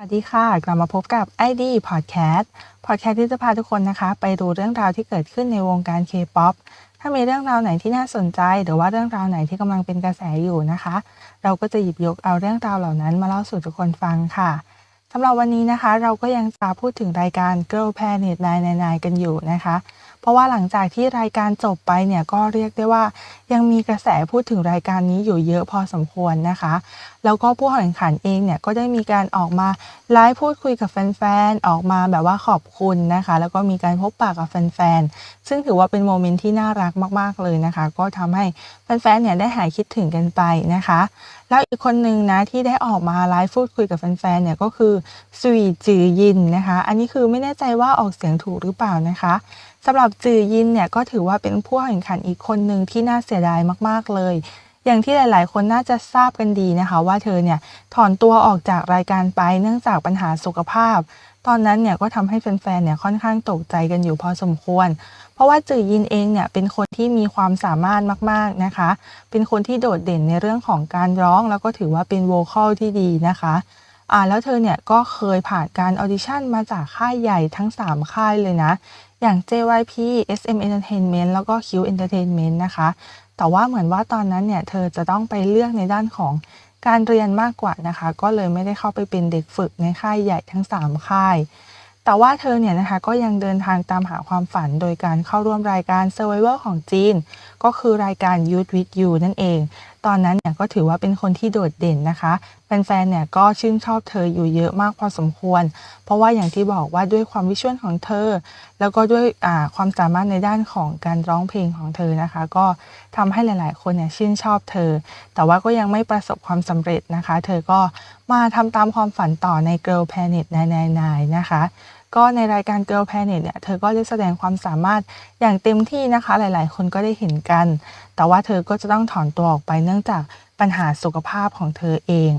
วัสดีค่ะ กลับมาพบกับ ID Podcast Podcast ที่จะพาทุกคนนะคะ ไปดูเรื่องราวที่เกิดขึ้นในวงการ K-POP ถ้ามีเรื่องราวไหนที่น่าสนใจ หรือว่าเรื่องราวไหนที่กำลังเป็นกระแสอยู่นะคะ เราก็จะหยิบยกเอาเรื่องราวเหล่านั้นมาเล่าสู่ทุกคนฟังค่ะสำหรับวันนี้นะคะ เราก็ยังจะพูดถึงรายการ Girl Planet 999กันอยู่นะคะ เพราะว่าหลังจากที่รายการจบไปเนี่ยก็เรียกได้ว่ายังมีกระแสพูดถึงรายการนี้อยู่เยอะพอสมควรนะคะ แล้วก็ผู้แข่งขันเองเนี่ยก็ได้มีการออกมาไลฟ์พูดคุยกับแฟนๆออกมาแบบว่าขอบคุณนะคะ แล้วก็มีการพบปะกับแฟนๆซึ่งถือว่าเป็นโมเมนต์ที่น่ารักมากๆเลยนะคะ ก็ทำให้แฟนๆเนี่ยได้หายคิดถึงกันไปนะคะ แล้วอีกคนหนึ่งนะที่ได้ออกมาไลฟ์พูดคุยกับแฟนๆเนี่ยก็คือสวีจือยินนะคะ อันนี้คือไม่แน่ใจว่าออกเสียงถูกหรือเปล่านะคะสำหรับจือยินเนี่ยก็ถือว่าเป็นผู้แข่งขันอีกคนหนึ่งที่น่าเสียดายมากๆเลย อย่างที่หลาย ๆ คนน่าจะทราบกันดีนะคะ ว่าเธอเนี่ยถอนตัวออกจากรายการไปเนื่องจากปัญหาสุขภาพ ตอนนั้นเนี่ยก็ทำให้แฟน ๆ เนี่ยค่อนข้างตกใจกันอยู่พอสมควร เพราะว่าจือยินเองเนี่ยเป็นคนที่มีความสามารถมาก ๆ นะคะ เป็นคนที่โดดเด่นในเรื่องของการร้อง แล้วก็ถือว่าเป็นโวคอลที่ดีนะคะอ่าแล้วเธอเนี่ยก็เคยผ่านการออดิชั่นมาจากค่ายใหญ่ทั้ง 3 ค่ายเลยนะ อย่าง JYP SM Entertainment แล้วก็ Q Entertainment นะคะ แต่ว่าเหมือนว่าตอนนั้นเนี่ยเธอจะต้องไปเลือกในด้านของการเรียนมากกว่านะคะ ก็เลยไม่ได้เข้าไปเป็นเด็กฝึกในค่ายใหญ่ทั้ง 3 ค่าย แต่ว่าเธอเนี่ยนะคะก็ยังเดินทางตามหาความฝันโดยการเข้าร่วมรายการ Survivor ของจีน ก็คือรายการ Youth with You นั่นเอง ตอนนั้นเนี่ยก็ถือว่าเป็นคนที่โดดเด่นนะคะ แฟนๆ เนี่ยก็ชื่นชอบเธออยู่เยอะมากพอสมควร เพราะว่าอย่างที่บอกว่าด้วยความวิชวลของเธอ แล้วก็ด้วยความสามารถในด้านของการร้องเพลงของเธอนะคะ ก็ทำให้หลายๆ คนเนี่ยชื่นชอบเธอ แต่ว่าก็ยังไม่ประสบความสำเร็จนะคะ เธอก็มาทำตามความฝันต่อใน Girl Planet 999นะคะ ก็ในรายการ Girl Planet เนี่ย เธอก็ได้แสดงความสามารถอย่างเต็มที่นะคะ หลายๆ คนก็ได้เห็นกัน แต่ว่าเธอก็จะต้องถอนตัวออกไปเนื่องจากปัญหาสุขภาพของเธอเอง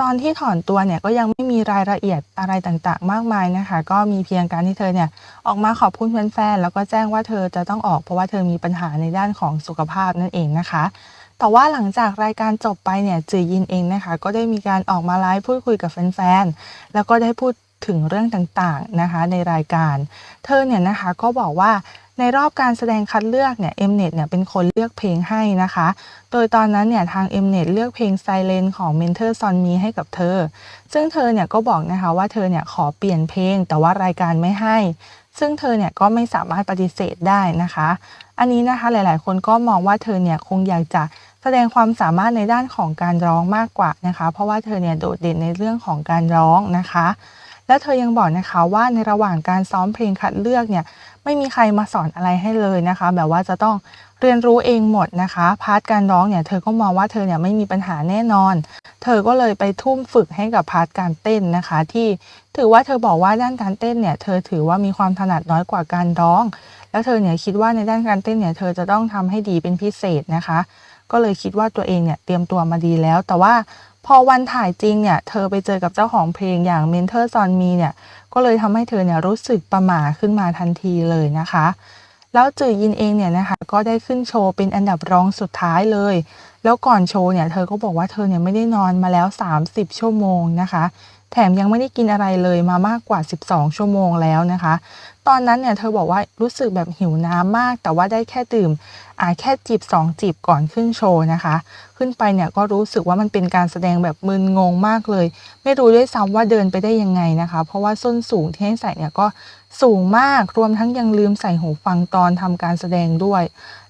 ตอนที่ถอนตัวเนี่ยก็ยังไม่มีรายละเอียดอะไรต่างๆ มากมายนะคะ ก็มีเพียงการที่เธอเนี่ยออกมาขอบคุณแฟนๆ แล้วก็แจ้งว่าเธอจะต้องออกเพราะว่าเธอมีปัญหาในด้านของสุขภาพนั่นเองนะคะแต่ว่าหลังจากรายการจบไปเนี่ยจือยินเองนะคะ ก็ได้มีการออกมาไลฟ์พูดคุยกับแฟนๆ แล้วก็ได้พูด ถึงเรื่องต่างๆนะคะในรายการ เธอเนี่ยนะคะก็บอกว่าในรอบการแสดงคัดเลือกเนี่ยเอ็มเน็ตเนี่ยเป็นคนเลือกเพลงให้นะคะ โดยตอนนั้นเนี่ยทางเอ็มเน็ตเลือกเพลง Silent ของ Mentor Son Mi ให้กับเธอ ซึ่งเธอเนี่ยก็บอกนะคะว่าเธอเนี่ยขอเปลี่ยนเพลงแต่ว่ารายการไม่ให้ ซึ่งเธอเนี่ยก็ไม่สามารถปฏิเสธได้นะคะ อันนี้นะคะหลายๆ คนก็มองว่าเธอเนี่ยคงอยากจะแสดงความสามารถในด้านของการร้องมากกว่านะคะ เพราะว่าเธอเนี่ยโดดเด่นในเรื่องของการร้องนะคะ แล้วเธอยังบอกนะคะว่าในระหว่างการซ้อมเพลงคัดเลือกเนี่ยไม่มีใครมาสอนอะไรให้เลยนะคะ แบบว่าจะต้องเรียนรู้เองหมดนะคะพาร์ทการร้องเนี่ยเธอก็มองว่าเธอเนี่ยไม่มีปัญหาแน่นอน เธอก็เลยไปทุ่มฝึกให้กับพาร์ทการเต้นนะคะ ที่ถือว่าเธอบอกว่าด้านการเต้นเนี่ยเธอถือว่ามีความถนัดน้อยกว่าการร้อง แล้วเธอเนี่ยคิดว่าในด้านการเต้นเนี่ยเธอจะต้องทำให้ดีเป็นพิเศษนะคะ ก็เลยคิดว่าตัวเองเนี่ยเตรียมตัวมาดีแล้ว แต่ว่า พอวันถ่ายจริงเนี่ย เธอไปเจอกับเจ้าของเพลงอย่างเมนเทอร์ซอนมีเนี่ย ก็เลยทำให้เธอเนี่ยรู้สึกประหม่าขึ้นมาทันทีเลยนะคะ แล้วจือยินเองเนี่ยนะคะก็ได้ขึ้นโชว์เป็นอันดับรองสุดท้ายเลย แล้วก่อนโชว์เนี่ยเธอก็บอกว่าเธอเนี่ยไม่ได้นอนมาแล้ว 30 ชั่วโมงนะคะ แถมยังไม่ได้กินอะไรเลยมามากกว่า 12 ชั่วโมงแล้วนะคะ ตอนนั้นเนี่ยเธอบอกว่ารู้สึกแบบหิวน้ำมาก แต่ว่าได้แค่ดื่มอ่าแค่จีบสองจีบก่อนขึ้นโชว์นะคะ ขึ้นไปเนี่ยก็รู้สึกว่ามันเป็นการแสดงแบบมึนงงมากเลย ไม่รู้ด้วยซ้ำว่าเดินไปได้ยังไงนะคะ เพราะว่าส้นสูงที่ให้ใส่เนี่ยก็สูงมากรวมทั้งยังลืมใส่หูฟังตอนทำการแสดงด้วย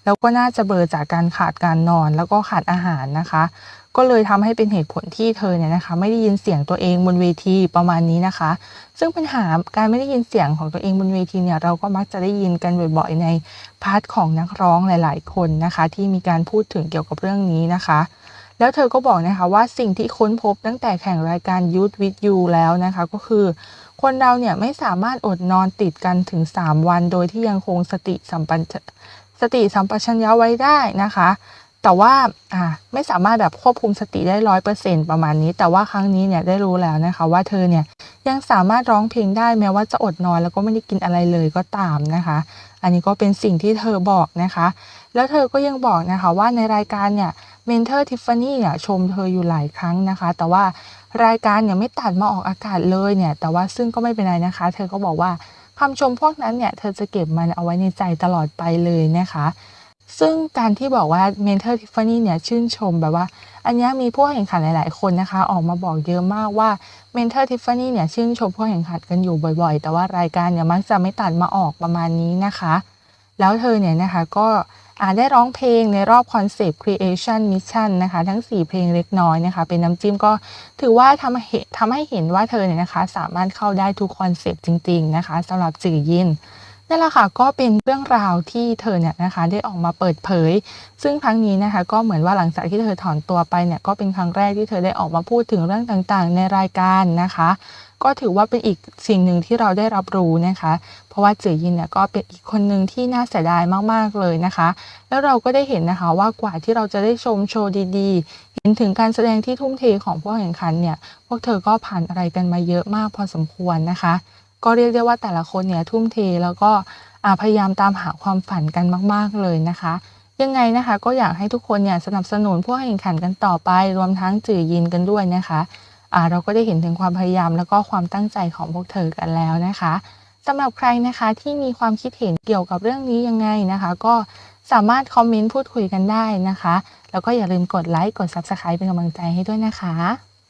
แล้วก็น่าจะเบลอจากการขาดการนอนแล้วก็ขาดอาหารนะคะ ก็เลยทำให้เป็นเหตุผลที่เธอเนี่ยนะคะ ไม่ได้ยินเสียงตัวเองบนเวทีประมาณนี้นะคะ ซึ่งปัญหาการไม่ได้ยินเสียงของตัวเองบนเวทีเนี่ยเราก็มักจะได้ยินกันบ่อยๆในพาร์ทของนักร้องหลาย ๆ คนนะคะ ที่มีการพูดถึงเกี่ยวกับเรื่องนี้นะคะ แล้วเธอก็บอกนะคะว่าสิ่งที่ค้นพบตั้งแต่แข่งรายการ Youth with You แล้วนะคะ ก็คือคนเราเนี่ยไม่สามารถอดนอนติดกันถึง 3 วัน โดยที่ยังคงสติสัมปัญสติสัมปชัญญะไว้ได้นะคะ แต่ว่าอ่าไม่สามารถแบบควบคุมสติได้ร้อยเปอร์เซ็นประมาณนี้ แต่ว่าครั้งนี้เนี่ยได้รู้แล้วนะคะว่าเธอเนี่ยยังสามารถร้องเพลงได้แม้ว่าจะอดนอนแล้วก็ไม่ได้กินอะไรเลยก็ตามนะคะ อันนี้ก็เป็นสิ่งที่เธอบอกนะคะ แล้วเธอก็ยังบอกนะคะว่าในรายการเนี่ยเมนเทอร์ทิฟฟานี่เนี่ยชมเธออยู่หลายครั้งนะคะ แต่ว่ารายการเนี่ยไม่ตัดมาออกอากาศเลยเนี่ย แต่ว่าซึ่งก็ไม่เป็นไรนะคะ เธอก็บอกว่าคำชมพวกนั้นเนี่ยเธอจะเก็บมันเอาไว้ในใจตลอดไปเลยนะคะ ซึ่งการที่บอกว่าเมนเทอร์ทิฟฟานี่เนี่ยชื่นชมแบบว่า อันนี้มีผู้แข่งขันหลาย ๆ คนนะคะ ออกมาบอกเยอะมากว่าเมนเทอร์ทิฟฟานี่เนี่ยชื่นชมผู้แข่งขันกันอยู่บ่อย ๆ แต่ว่ารายการเนี่ยมักจะไม่ตัดมาออกประมาณนี้นะคะ แล้วเธอเนี่ยนะคะก็อาจได้ร้องเพลงในรอบคอนเซปต์ Creation Mission นะคะ ทั้ง 4 เพลงเล็กน้อยนะคะ เป็นน้ำจิ้มก็ถือว่าทำให้ทำให้เห็นว่าเธอเนี่ยนะคะ สามารถเข้าได้ทุกคอนเซปต์จริง ๆ นะคะสำหรับจื่อยิน นั่นแหละค่ะก็เป็นเรื่องราวที่เธอเนี่ยนะคะได้ออกมาเปิดเผย ซึ่งครั้งนี้นะคะก็เหมือนว่าหลังจากที่เธอถอนตัวไปเนี่ยก็เป็นครั้งแรกที่เธอได้ออกมาพูดถึงเรื่องต่างๆ ในรายการนะคะ ก็ถือว่าเป็นอีกสิ่งหนึ่งที่เราได้รับรู้นะคะ เพราะว่าจือยินเนี่ยก็เป็นอีกคนหนึ่งที่น่าเสียดายมากๆเลยนะคะ แล้วเราก็ได้เห็นนะคะว่ากว่าที่เราจะได้ชมโชว์ดีๆ เห็นถึงการแสดงที่ทุ่มเทของผู้แข่งขันเนี่ยพวกเธอก็ผ่านอะไรกันมาเยอะมากพอสมควรนะคะ ก็เรียกได้ว่าแต่ละคนเนี่ยทุ่มเทแล้วก็พยายามตามหาความฝันกันมาก ๆ เลยนะคะ ยังไงนะคะก็อยากให้ทุกคนเนี่ยสนับสนุนผู้แข่งขันกันต่อไป รวมทั้งจื่อยินกันด้วยนะคะอ่าเราก็ได้เห็นถึงความพยายามแล้วก็ความตั้งใจของพวกเธอกันแล้วนะคะสำหรับใครนะคะที่มีความคิดเห็นเกี่ยวกับเรื่องนี้ยังไงนะคะ ก็สามารถคอมเมนต์พูดคุยกันได้นะคะ แล้วก็อย่าลืมกดไลค์กด Subscribe เป็นกำลังใจให้ด้วยนะคะ